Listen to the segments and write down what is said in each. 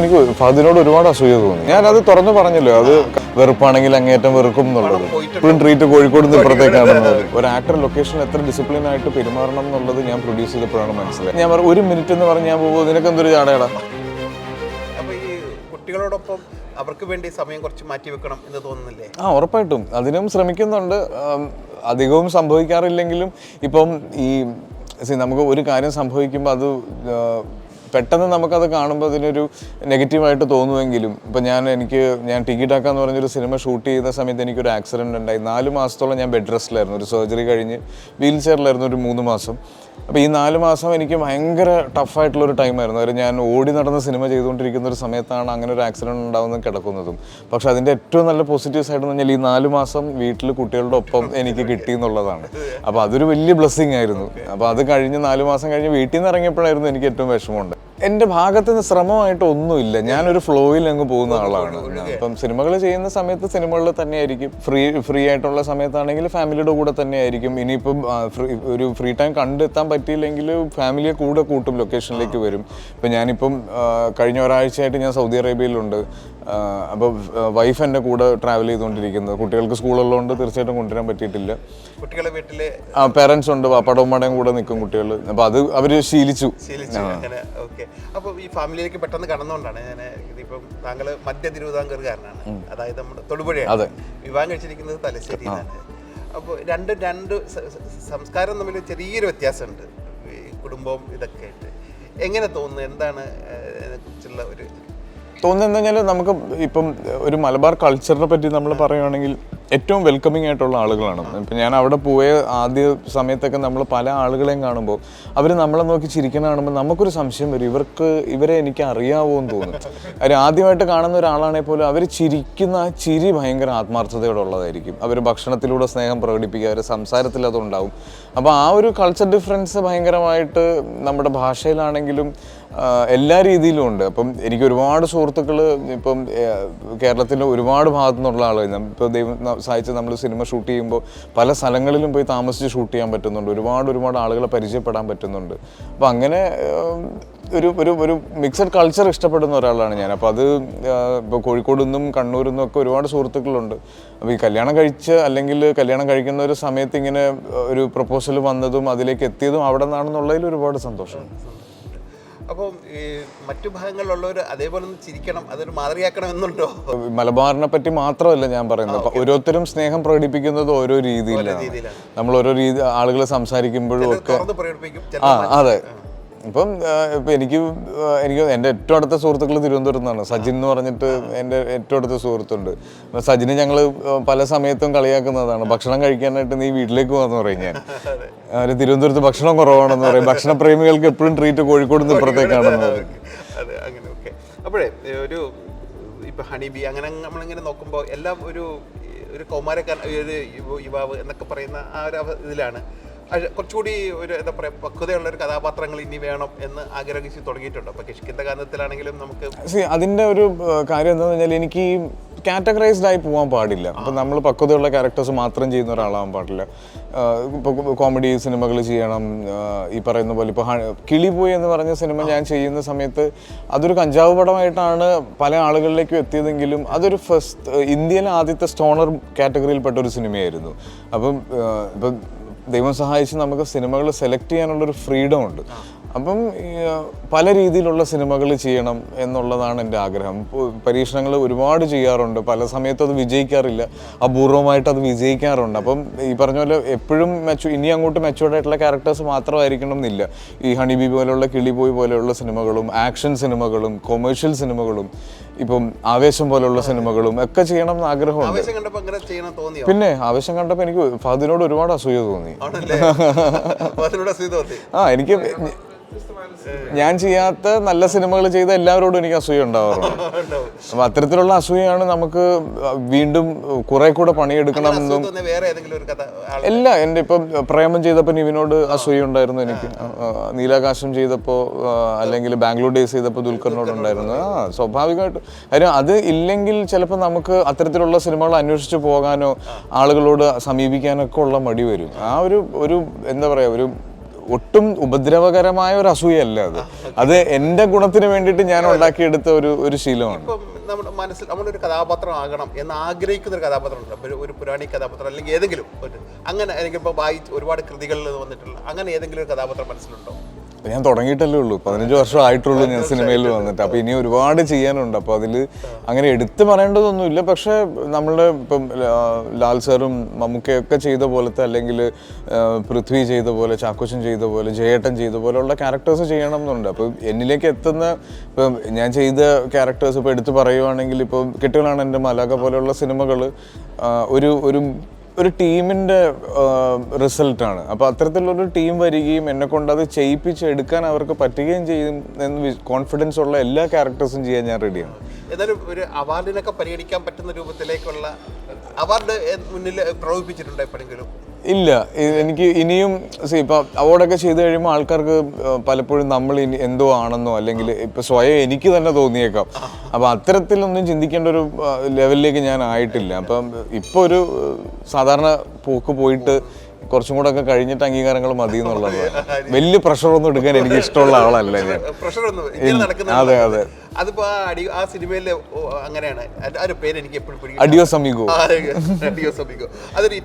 എനിക്ക് ഫഹദിനോട് ഒരുപാട് അസൂയ തോന്നി. ഞാൻ അത് തുറന്നു പറഞ്ഞല്ലോ അത് വെറുപ്പാണെങ്കിൽ അങ്ങേറ്റം വെറുക്കും എന്നുള്ളത്. ഇപ്പോഴും ട്രീറ്റ് കോഴിക്കോട് നിന്ന് ഇപ്പുറത്തേക്കാണ് ഒരു ആക്ടർ ലൊക്കേഷൻ എത്ര ഡിസിപ്ലിൻ ആയിട്ട് പെരുമാറണം എന്നുള്ളത് ഞാൻ പ്രൊഡ്യൂസ് ചെയ്തപ്പോഴാണ് മനസ്സിലായത്. ഞാൻ ഒരു മിനിറ്റ് എന്ന് പറഞ്ഞ് ഞാൻ പോകുമ്പോൾ നിനക്ക് എന്തൊരു ചാടയടാ കുട്ടികളോടൊപ്പം അവർക്ക് വേണ്ടി സമയം കുറച്ച് മാറ്റി വെക്കണം എന്ന് തോന്നുന്നില്ലേ? ആ ഉറപ്പായിട്ടും. അതിനും ശ്രമിക്കുന്നുണ്ട്. അധികവും സംഭവിക്കാറില്ലെങ്കിലും ഇപ്പം ഈ നമുക്ക് ഒരു കാര്യം സംഭവിക്കുമ്പോൾ അത് പെട്ടെന്ന് നമുക്കത് കാണുമ്പോൾ അതിനൊരു നെഗറ്റീവായിട്ട് തോന്നുമെങ്കിലും ഇപ്പം ഞാൻ എനിക്ക് ഞാൻ ടിക്കറ്റ് ആക്കാന്ന് പറഞ്ഞൊരു സിനിമ ഷൂട്ട് ചെയ്യുന്ന സമയത്ത് എനിക്കൊരു ആക്സിഡന്റ് ഉണ്ടായി. നാല് മാസത്തോളം ഞാൻ ബെഡ് റെസ്റ്റിലായിരുന്നു. ഒരു സർജറി കഴിഞ്ഞ് വീൽ ചെയറിലായിരുന്നു ഒരു മൂന്ന് മാസം. അപ്പോൾ ഈ നാല് മാസം എനിക്ക് ഭയങ്കര ടഫായിട്ടുള്ളൊരു ടൈമായിരുന്നു. അതായത് ഞാൻ ഓടി നടന്ന് സിനിമ ചെയ്തുകൊണ്ടിരിക്കുന്ന ഒരു സമയത്താണ് അങ്ങനെ ഒരു ആക്സിഡന്റ് ഉണ്ടാകുന്നത് കിടക്കുന്നതും. പക്ഷേ അതിന്റെ ഏറ്റവും നല്ല പോസിറ്റീവ് സൈഡ് എന്ന് പറഞ്ഞാൽ ഈ നാല് മാസം വീട്ടിൽ കുട്ടികളുടെ ഒപ്പം എനിക്ക് കിട്ടി എന്നുള്ളതാണ്. അപ്പോൾ അതൊരു വലിയ ബ്ലെസ്സിങ് ആയിരുന്നു. അപ്പോൾ അത് കഴിഞ്ഞ് നാല് മാസം കഴിഞ്ഞ് വീട്ടിൽ നിന്ന് ഇറങ്ങിയപ്പോഴായിരുന്നു എനിക്ക് ഏറ്റവും വിഷമമുണ്ട് എന്റെ ഭാഗത്ത് നിന്ന് ശ്രമമായിട്ട് ഒന്നുമില്ല. ഞാനൊരു ഫ്ലോയിൽ അങ്ങ് പോകുന്ന ആളാണ്. അപ്പം സിനിമകൾ ചെയ്യുന്ന സമയത്ത് സിനിമകളിൽ തന്നെയായിരിക്കും. ഫ്രീ ഫ്രീ ആയിട്ടുള്ള സമയത്താണെങ്കിൽ ഫാമിലിയുടെ കൂടെ തന്നെയായിരിക്കും. ഇനിയിപ്പം ഒരു ഫ്രീ ടൈം കണ്ടെത്താൻ പറ്റിയില്ലെങ്കിൽ ഫാമിലിയെ കൂടെ കൂട്ടും ലൊക്കേഷനിലേക്ക് വരും. ഇപ്പം ഞാനിപ്പം കഴിഞ്ഞ ഒരാഴ്ചയായിട്ട് ഞാൻ സൗദി അറേബ്യയിലുണ്ട്. അപ്പോൾ വൈഫ് എന്റെ കൂടെ ട്രാവൽ ചെയ്തുകൊണ്ടിരിക്കുന്നത്. കുട്ടികൾക്ക് സ്കൂളുള്ളതുകൊണ്ട് തീർച്ചയായിട്ടും കൊണ്ടുവരാൻ പറ്റിയിട്ടില്ല. കുട്ടികളെ വീട്ടിലെ ആ പേരൻസ് ഉണ്ട് പാപ്പാടും ഉമ്മയുടെയും കൂടെ നിൽക്കും കുട്ടികൾ അപ്പോൾ അത് അവർ ശീലിച്ചു. അപ്പോൾ ഈ ഫാമിലിയിലേക്ക് പെട്ടെന്ന് കടന്നുകൊണ്ടാണ് ഞാൻ ഇതിപ്പം താങ്കൾ മധ്യ തിരുവിതാംകൂറുകാരനാണ് അതായത് നമ്മുടെ തൊടുപുഴയാണ്. അതെ. വിവാഹം കഴിച്ചിരിക്കുന്നത് തലശ്ശേരിയിലാണ് അപ്പോൾ രണ്ട് രണ്ട് സംസ്കാരം തമ്മിൽ ചെറിയൊരു വ്യത്യാസമുണ്ട്. കുടുംബവും ഇതൊക്കെ ആയിട്ട്. എങ്ങനെ തോന്നുന്നു? എന്താണ് അതിനെക്കുറിച്ചുള്ള ഒരു തോന്നുന്നത് കഴിഞ്ഞാൽ നമുക്ക് ഇപ്പം ഒരു മലബാർ കൾച്ചറിനെ പറ്റി നമ്മൾ പറയുകയാണെങ്കിൽ ഏറ്റവും വെൽക്കമിങ് ആയിട്ടുള്ള ആളുകളാണ്. ഇപ്പം ഞാൻ അവിടെ പോയ ആദ്യ സമയത്തൊക്കെ നമ്മൾ പല ആളുകളെയും കാണുമ്പോൾ അവർ നമ്മളെ നോക്കി ചിരിക്കുന്ന കാണുമ്പോൾ നമുക്കൊരു സംശയം വരും. ഇവർക്ക് ഇവരെ എനിക്ക് അറിയാവോ എന്ന് തോന്നും അവർ ആദ്യമായിട്ട് കാണുന്ന ഒരാളാണെങ്കിൽ പോലും അവർ ചിരിക്കുന്ന ആ ചിരി ഭയങ്കര ആത്മാർത്ഥതയോടെ ഉള്ളതായിരിക്കും അവർ ഭക്ഷണത്തിലൂടെ സ്നേഹം പ്രകടിപ്പിക്കുക അവരുടെ സംസാരത്തിൽ അതുണ്ടാവും. അപ്പോൾ ആ ഒരു കൾച്ചർ ഡിഫറൻസ് ഭയങ്കരമായിട്ട് നമ്മുടെ ഭാഷയിലാണെങ്കിലും എല്ലാ രീതിയിലും ഉണ്ട്. അപ്പം എനിക്ക് ഒരുപാട് സുഹൃത്തുക്കൾ ഇപ്പം കേരളത്തിന്റെ ഒരുപാട് ഭാഗത്തു നിന്നുള്ള ആളുകൾ ഇപ്പോൾ ദൈവം സഹായിച്ച് നമ്മൾ സിനിമ ഷൂട്ട് ചെയ്യുമ്പോൾ പല സ്ഥലങ്ങളിലും പോയി താമസിച്ച് ഷൂട്ട് ചെയ്യാൻ പറ്റുന്നുണ്ട്. ഒരുപാട് ഒരുപാട് ആളുകളെ പരിചയപ്പെടാൻ പറ്റുന്നുണ്ട്. അപ്പം അങ്ങനെ ഒരു ഒരു ഒരു മിക്സഡ് കൾച്ചർ ഇഷ്ടപ്പെടുന്ന ഒരാളാണ് ഞാൻ. അപ്പോൾ അത് ഇപ്പോൾ കോഴിക്കോട് നിന്നും കണ്ണൂരിൽ നിന്നും ഒക്കെ ഒരുപാട് സുഹൃത്തുക്കളുണ്ട്. അപ്പോൾ ഈ കല്യാണം കഴിച്ച് അല്ലെങ്കിൽ കല്യാണം കഴിക്കുന്ന ഒരു സമയത്ത് ഇങ്ങനെ ഒരു പ്രപ്പോസൽ വന്നതും അതിലേക്ക് എത്തിയതും അവിടെ നിന്നാണെന്നുള്ളതിൽ ഒരുപാട് സന്തോഷമുണ്ട്. അപ്പം ഈ മറ്റു ഭാഗങ്ങളിലുള്ളവർ അതേപോലെ ഒന്ന് ചിരിക്കണം അതൊരു മാതൃകയാക്കണം എന്നുണ്ടോ മലബാറിനെ പറ്റി മാത്രമല്ല ഞാൻ പറയുന്നത്. ഓരോരുത്തരും സ്നേഹം പ്രകടിപ്പിക്കുന്നത് ഓരോ രീതിയിലാണ്. നമ്മൾ ഓരോ രീതി ആളുകൾ സംസാരിക്കുമ്പോഴും ഒക്കെ അതെ. ഇപ്പം ഇപ്പം എനിക്ക് എനിക്ക് എന്റെ ഏറ്റവും അടുത്ത സുഹൃത്തുക്കൾ തിരുവനന്തപുരത്ത് നിന്നാണ് സജിൻ എന്ന് പറഞ്ഞിട്ട് എന്റെ ഏറ്റവും അടുത്ത സുഹൃത്തുണ്ട്. സജിനെ ഞങ്ങൾ പല സമയത്തും കളിയാക്കുന്നതാണ്. ഭക്ഷണം കഴിക്കാനായിട്ട് നീ വീട്ടിലേക്ക് പോകാന്ന് പറയും ഞാൻ. അവർ തിരുവനന്തപുരത്ത് ഭക്ഷണം കുറവാണെന്ന് പറയും. ഭക്ഷണപ്രേമികൾക്ക് എപ്പോഴും ട്രീറ്റ് കോഴിക്കോട് നിന്ന് ഇപ്പുറത്തേക്കാണെന്ന് പറയും. അപ്പോഴേ ഒരു ഇപ്പൊ ഹണിബി അങ്ങനെ നമ്മളിങ്ങനെ നോക്കുമ്പോൾ എല്ലാം ഒരു ഒരു കൗമാരക്കാരൻ ഒരു യുവാവ് എന്നൊക്കെ പറയുന്ന ആ ഒരു ഇതിലാണ്. കുറച്ചുകൂടി ഒരു എന്താ പറയുക പക്വതയുള്ള ഒരു കഥാപാത്രങ്ങൾ ഇനി വേണം എന്ന് ആഗ്രഹിച്ച് തുടങ്ങിയിട്ടുണ്ട്. അപ്പൊ കിഷ്കിന്റെ കാരണത്തിലാണെങ്കിലും നമുക്ക് അതിന്റെ ഒരു കാര്യം എന്താണെന്ന് പറഞ്ഞാൽ എനിക്ക് കാറ്റഗറൈസ്ഡ് ആയി പോകാൻ പാടില്ല. അപ്പം നമ്മൾ പക്വതയുള്ള ക്യാരക്ടേഴ്സ് മാത്രം ചെയ്യുന്ന ഒരാളാവാൻ പാടില്ല. ഇപ്പോൾ കോമഡി സിനിമകൾ ചെയ്യണം. ഈ പറയുന്ന പോലെ ഇപ്പോൾ കിളി പോയി എന്ന് പറഞ്ഞ സിനിമ ഞാൻ ചെയ്യുന്ന സമയത്ത് അതൊരു കഞ്ചാവ് പടമായിട്ടാണ് പല ആളുകളിലേക്കും എത്തിയതെങ്കിലും അതൊരു ഫസ്റ്റ് ഇന്ത്യയിലെ ആദ്യത്തെ സ്റ്റോണർ കാറ്റഗറിയിൽപ്പെട്ട ഒരു സിനിമയായിരുന്നു അപ്പം ഇപ്പം ദൈവം സഹായിച്ച് നമുക്ക് സിനിമകൾ സെലക്ട് ചെയ്യാനുള്ളൊരു ഫ്രീഡം ഉണ്ട്. അപ്പം പല രീതിയിലുള്ള സിനിമകൾ ചെയ്യണം എന്നുള്ളതാണ് എന്റെ ആഗ്രഹം. പരീക്ഷണങ്ങൾ ഒരുപാട് ചെയ്യാറുണ്ട്. പല സമയത്തും അത് വിജയിക്കാറില്ല. അപൂർവമായിട്ട് അത് വിജയിക്കാറുണ്ട്. അപ്പം ഈ പറഞ്ഞ പോലെ എപ്പോഴും മെച്ചു ഇനി അങ്ങോട്ട് മെച്ചുവേർഡ് ആയിട്ടുള്ള ക്യാരക്ടേഴ്സ് മാത്രമായിരിക്കണം എന്നില്ല. ഈ ഹണിബി പോലെയുള്ള കിളിബോയ് പോലെയുള്ള സിനിമകളും ആക്ഷൻ സിനിമകളും കൊമേഴ്ഷ്യൽ സിനിമകളും ഇപ്പം ആവേശം പോലുള്ള സിനിമകളും ഒക്കെ ചെയ്യണം എന്ന് ആഗ്രഹമുണ്ട് പിന്നെ ആവേശം കണ്ടപ്പോൾ എനിക്ക് ഫാദിനോട് ഒരുപാട് അസൂയ തോന്നി. ആ എനിക്ക് ഞാൻ ചെയ്യാത്ത നല്ല സിനിമകൾ ചെയ്ത എല്ലാവരോടും എനിക്ക് അസൂയ ഉണ്ടാവാറുണ്ട്. ഉണ്ടാവും. അപ്പൊ അത്തരത്തിലുള്ള അസൂയാണ് നമുക്ക് വീണ്ടും കുറെ കൂടെ പണിയെടുക്കണം എന്നും ഇല്ല എന്റെ ഇപ്പം പ്രേമം ചെയ്തപ്പോൾ നിവിനോട് അസൂയ ഉണ്ടായിരുന്നു എനിക്ക്. നീലാകാശം ചെയ്തപ്പോൾ അല്ലെങ്കിൽ ബാംഗ്ലൂർ ഡേസ് ചെയ്തപ്പോൾ ദുൽഖറിനോട് ഉണ്ടായിരുന്നു. ആ സ്വാഭാവികമായിട്ട്. കാര്യം അത് ഇല്ലെങ്കിൽ ചിലപ്പോൾ നമുക്ക് അത്തരത്തിലുള്ള സിനിമകൾ അന്വേഷിച്ച് പോകാനോ ആളുകളോട് സമീപിക്കാനൊക്കെ ഉള്ള മടി വരും. ആ ഒരു ഒരു എന്താ പറയാ ഒരു ഒട്ടും ഉപദ്രവകരമായ ഒരു അസൂയല്ല അത്. അത് എന്റെ ഗുണത്തിന് വേണ്ടിയിട്ട് ഞാൻ ഉണ്ടാക്കിയെടുത്ത ഒരു ഒരു ശീലമാണ്. നമ്മുടെ മനസ്സിൽ നമ്മളൊരു കഥാപാത്രം ആകണം എന്ന് ആഗ്രഹിക്കുന്ന ഒരു കഥാപാത്രം ഉണ്ട്. ഒരു- പുരാണി കഥാപാത്രം അല്ലെങ്കിൽ ഏതെങ്കിലും അങ്ങനെ അല്ലെങ്കിൽ ഇപ്പോൾ വായിച്ച് ഒരുപാട് കൃതികളിൽ വന്നിട്ടുള്ള അങ്ങനെ ഏതെങ്കിലും ഒരു കഥാപാത്രം മനസ്സിലുണ്ടോ? ഞാൻ തുടങ്ങിയിട്ടല്ലേ ഉള്ളൂ. പതിനഞ്ച് വർഷം ആയിട്ടുള്ളൂ ഞാൻ സിനിമയിൽ വന്നിട്ട്. അപ്പൊ ഇനി ഒരുപാട് ചെയ്യാനുണ്ട്. അപ്പൊ അതിൽ അങ്ങനെ എടുത്തു പറയേണ്ടതൊന്നുമില്ല. പക്ഷേ നമ്മളുടെ ഇപ്പം ലാൽ സാറും മമ്മൂക്കയൊക്കെ ചെയ്ത പോലത്തെ അല്ലെങ്കിൽ പൃഥ്വി ചെയ്ത പോലെ ചാക്കോച്ചൻ ചെയ്ത പോലെ ജയേട്ടൻ ചെയ്ത പോലെയുള്ള ക്യാരക്ടേഴ്സ് ചെയ്യണം എന്നുണ്ട് അപ്പോൾ എന്നിലേക്ക് എത്തുന്ന ഇപ്പം ഞാൻ ചെയ്ത ക്യാരക്ടേഴ്സ് ഇപ്പോൾ എടുത്തു പറയുവാണെങ്കിൽ ഇപ്പോൾ കെട്ടുകളാണ് എന്റെ മലാക പോലെയുള്ള സിനിമകൾ ഒരു ഒരു ഒരു ടീമിന്റെ റിസൾട്ടാണ് അപ്പോൾ അത്തരത്തിലുള്ളൊരു ടീം വരികയും എന്നെ കൊണ്ട് അത് ചെയ്യിപ്പിച്ചെടുക്കാൻ അവർക്ക് പറ്റുകയും ചെയ്യും എന്ന് കോൺഫിഡൻസ് ഉള്ള എല്ലാ ക്യാരക്ടേഴ്സും ചെയ്യാൻ ഞാൻ റെഡിയാണ് ഏതായാലും ഒരു അവാർഡിനൊക്കെ പരിഗണിക്കാൻ പറ്റുന്ന രൂപത്തിലേക്കുള്ള അവാർഡ് മുന്നിൽ പ്രലോഭിപ്പിച്ചിട്ടുണ്ടോ എപ്പോഴെങ്കിലും? ഇല്ല. എനിക്ക് ഇനിയും സി ഇപ്പൊ അവാർഡൊക്കെ ചെയ്ത് കഴിയുമ്പോൾ ആൾക്കാർക്ക് പലപ്പോഴും നമ്മൾ ഇനി എന്തോ ആണെന്നോ അല്ലെങ്കിൽ ഇപ്പൊ സ്വയം എനിക്ക് തന്നെ തോന്നിയേക്കാം. അപ്പൊ അത്തരത്തിലൊന്നും ചിന്തിക്കേണ്ട ഒരു ലെവലിലേക്ക് ഞാൻ ആയിട്ടില്ല. അപ്പം ഇപ്പൊ ഒരു സാധാരണ പോക്ക് പോയിട്ട് കുറച്ചും കൂടെ ഒക്കെ കഴിഞ്ഞിട്ട് അംഗീകാരങ്ങൾ മതി എന്നുള്ളത് വലിയ പ്രഷറൊന്നും എടുക്കാൻ എനിക്ക് ഇഷ്ടമുള്ള ആളല്ല ഞാൻ. അതെ അതെ. അതിപ്പോ ആ അടി ആ സിനിമയിലെ അങ്ങനെയാണ്. അത് ആ പേര് എനിക്ക് എപ്പോഴും അഡിയോ സമീഗോ. അടിയോ സബിക്കോ അതൊരു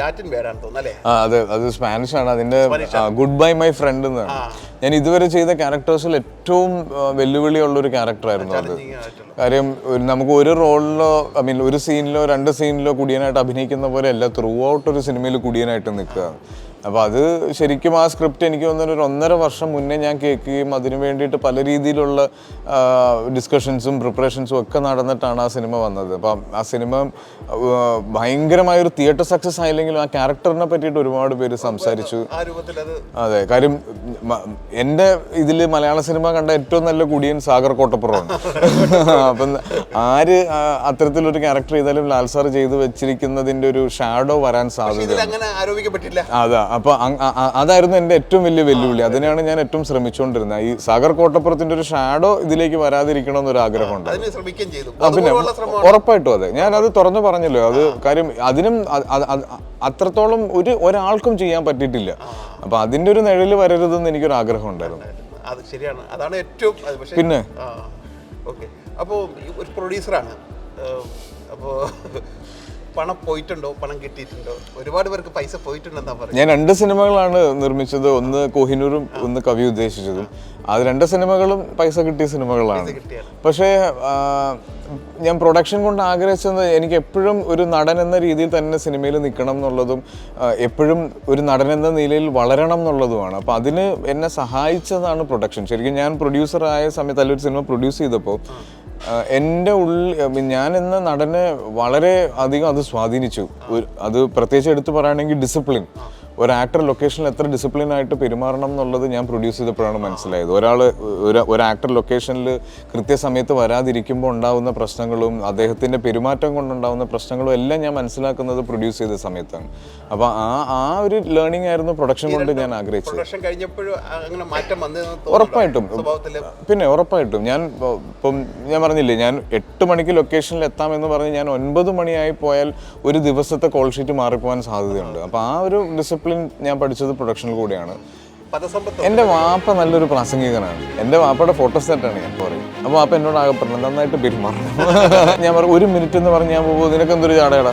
ലാറ്റിൻ പേരാണ് തോന്നുന്നു അല്ലേ? അതെ അത് സ്പാനിഷ് ആണ്. അതിന്റെ ഗുഡ് ബൈ മൈ ഫ്രണ്ട് എന്നാണ്. ഞാൻ ഇതുവരെ ചെയ്ത ക്യാരക്ടേഴ്സിൽ ഏറ്റവും വെല്ലുവിളി വെല്ലുവിളിയുള്ള ഒരു ക്യാരക്ടറായിരുന്നു അത്. ആയിട്ടുള്ള. കാര്യം നമുക്ക് ഒരു റോളിലോ ഐ മീൻ ഒരു സീനിലോ രണ്ട് സീനിലോ കുടിയനായിട്ട് അഭിനയിക്കുന്ന പോലെ അല്ല ത്രൂ ഔട്ട് ഒരു സിനിമയിൽ കുടിയനായിട്ട് നിൽക്കുക. അപ്പോൾ അത് ശരിക്കും ആ സ്ക്രിപ്റ്റ് എനിക്ക് തോന്നുന്നൊരു ഒന്നര വർഷം മുന്നേ ഞാൻ കേൾക്കുകയും അതിന് വേണ്ടിയിട്ട് പല രീതിയിലുള്ള ഡിസ്കഷൻസും പ്രിപ്പറേഷൻസും ഒക്കെ നടന്നിട്ടാണ് ആ സിനിമ വന്നത്. അപ്പം ആ സിനിമ ഭയങ്കരമായൊരു തിയേറ്റർ സക്സസ് ആയില്ലെങ്കിലും ആ ക്യാരക്ടറിനെ പറ്റിയിട്ട് ഒരുപാട് പേര് സംസാരിച്ചു. അത് കാര്യം എന്റെ ഇതിൽ മലയാള സിനിമ കണ്ട ഏറ്റവും നല്ല കുടിയൻ സാഗർ കോട്ടപ്പുറമാണ്. അപ്പം ആര് അത്തരത്തിലൊരു ക്യാരക്ടർ ചെയ്താലും ലാൽ സാർ ചെയ്തു വെച്ചിരിക്കുന്നതിന്റെ ഒരു ഷാഡോ വരാൻ സാധ്യത അതാ അപ്പൊ അ- അ- അതായിരുന്നു എന്റെ ഏറ്റവും വലിയ വെല്ലുവിളി. അതിനാണ് ഞാൻ ഏറ്റവും ശ്രമിച്ചുകൊണ്ടിരുന്നത്. ഈ സാഗർ കോട്ടപ്പുറത്തിന്റെ ഒരു ഷാഡോ ഇതിലേക്ക് വരാതിരിക്കണം എന്നൊരു ആഗ്രഹമുണ്ട്. പിന്നെ ഉറപ്പായിട്ടും അതെ. ഞാൻ അത് തുറന്നു പറഞ്ഞല്ലോ. അത് കാര്യം അതിനും അത്രത്തോളം ഒരു ഒരാൾക്കും ചെയ്യാൻ പറ്റിയിട്ടില്ല. അപ്പൊ അതിന്റെ ഒരു നിഴൽ വരരുതെന്ന് എനിക്കൊരു ആഗ്രഹം ഉണ്ടായിരുന്നു. അത് ശരിയാണ്. അതാണ് ഏറ്റവും പിന്നെ? അപ്പോൾ ഒരു പ്രൊഡ്യൂസറാണ് അപ്പോൾ പണം പോയിട്ടുണ്ടോ? പണം കിട്ടിയിട്ടുണ്ടോ? ഒരുപാട് പേർക്ക് പൈസ പോയിട്ടുണ്ടെന്നാ പറയുന്നത്. ഞാൻ രണ്ട് സിനിമകളാണ് നിർമ്മിച്ചത്. ഒന്ന് കോഹിനൂറും ഒന്ന് കവി ഉദ്ദേശിച്ചതും. അത് രണ്ട് സിനിമകളും പൈസ കിട്ടിയ സിനിമകളാണ്. പക്ഷേ ഞാൻ പ്രൊഡക്ഷൻ കൊണ്ട് ആഗ്രഹിച്ചത് എനിക്ക് എപ്പോഴും ഒരു നടൻ എന്ന രീതിയിൽ തന്നെ സിനിമയിൽ നിൽക്കണം എന്നുള്ളതും എപ്പോഴും ഒരു നടൻ എന്ന നിലയിൽ വളരണം എന്നുള്ളതുമാണ്. അപ്പോൾ അതിന് എന്നെ സഹായിച്ചതാണ് പ്രൊഡക്ഷൻ. ശരിക്കും ഞാൻ പ്രൊഡ്യൂസർ ആയ സമയത്ത് അല്ലെങ്കിൽ ഒരു സിനിമ പ്രൊഡ്യൂസ് ചെയ്തപ്പോൾ എന്റെ ഉള്ളിൽ ഞാൻ എന്ന നടനെ വളരെ അധികം അത് സ്വാധീനിച്ചു. അത് പ്രത്യേകിച്ച് എടുത്തു പറയുകയാണെങ്കിൽ ഡിസിപ്ലിൻ ഒരു ആക്ടർ ലൊക്കേഷനിൽ എത്ര ഡിസിപ്ലിൻ ആയിട്ട് പെരുമാറണം എന്നുള്ളത് ഞാൻ പ്രൊഡ്യൂസ് ചെയ്തപ്പോഴാണ് മനസ്സിലായത്. ഒരാൾ ഒരു ആക്ടർ ലൊക്കേഷനിൽ കൃത്യസമയത്ത് വരാതിരിക്കുമ്പോൾ ഉണ്ടാകുന്ന പ്രശ്നങ്ങളും അദ്ദേഹത്തിന്റെ പെരുമാറ്റം കൊണ്ടുണ്ടാകുന്ന പ്രശ്നങ്ങളും എല്ലാം ഞാൻ മനസ്സിലാക്കുന്നത് പ്രൊഡ്യൂസ് ചെയ്ത സമയത്താണ്. അപ്പോൾ ആ ആ ഒരു ലേണിംഗ് ആയിരുന്നു പ്രൊഡക്ഷൻ കൊണ്ട് ഞാൻ ആഗ്രഹിച്ചത്. ഉറപ്പായിട്ടും. പിന്നെ ഉറപ്പായിട്ടും. ഞാൻ ഇപ്പൊ- ഇപ്പം ഞാൻ പറഞ്ഞില്ലേ ഞാൻ എട്ട് മണിക്ക് ലൊക്കേഷനിൽ എത്താമെന്ന് പറഞ്ഞ് ഞാൻ ഒൻപത് മണിയായി പോയാൽ ഒരു ദിവസത്തെ കോൾ ഷീറ്റ് മാറിപ്പോകാൻ സാധ്യതയുണ്ട്. അപ്പോൾ ആ ഒരു ഡിസിപ്ലിൻ ഞാൻ പഠിച്ചത് പ്രൊഡക്ഷനിൽ കൂടിയാണ്. എന്റെ വാപ്പ നല്ലൊരു പ്രാസംഗികനാണ്. എന്റെ വാപ്പയുടെ ഫോട്ടോ സെറ്റാണ് ഞാൻ പറയും അപ്പോൾ വാപ്പ എന്നോട് ആകെ പറഞ്ഞു നന്നായിട്ട് പെരുമാറണം. ഞാൻ പറഞ്ഞു ഒരു മിനിറ്റ് എന്ന് പറഞ്ഞ് ഞാൻ പോകുമ്പോൾ നിനക്ക് എന്തൊരു ചാടയടാ